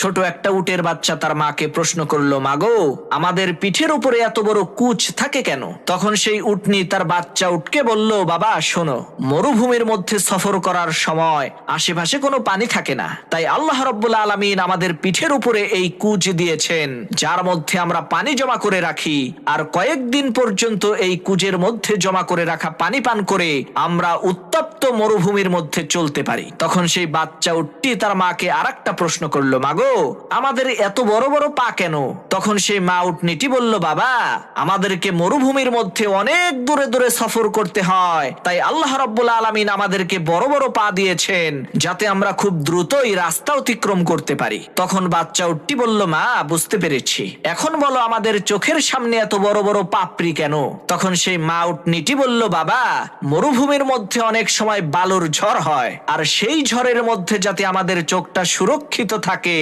ছোট একটা উটের বাচ্চা তার মাকে প্রশ্ন করল, মাগো, আমাদের পিঠের উপরে এত বড় কুচ থাকে কেন? তখন সেই উটনি তার বাচ্চা উটকে বলল, বাবা, শোনো, মরুভূমির মধ্যে সফর করার সময় আশেপাশে কোনো পানি থাকে না। তাই আল্লাহ রব্বুল আলমিন আমাদের পিঠের উপরে এই কুচ দিয়েছেন, যার মধ্যে আমরা পানি জমা করে রাখি। আর কয়েকদিন পর্যন্ত এই কুজের মধ্যে জমা করে রাখা পানি পান করে আমরা উত্তপ্ত মরুভূমির মধ্যে চলতে পারি। তখন সেই বাচ্চা উটটি তার মাকে আর প্রশ্ন করল, মাগো, আমাদের এত বড় বড় পা কেন? তখন সেই মা উটনিটি বলল, বাবা, আমাদেরকে মরুভূমির মধ্যে অনেক দূরে দূরে সফর করতে হয়। তাই আল্লাহ রব্বুল আলমিন আমাদেরকে বড় বড় পা দিয়েছেন, যাতে আমরা খুব দ্রুতই রাস্তা অতিক্রম করতে পারি। তখন বাচ্চা উটটি বলল, মা, বুঝতে পেরেছি। এখন বলো, আমাদের চোখের সামনে এত বড় বড় পাপড়ি কেন? তখন সেই মা উটনিটি বলল, বাবা, মরুভূমির মধ্যে অনেক সময় বালুর ঝড় হয় আর সেই ঝড়ের মধ্যে যাতে আমাদের চোখটা সুরক্ষিত থাকে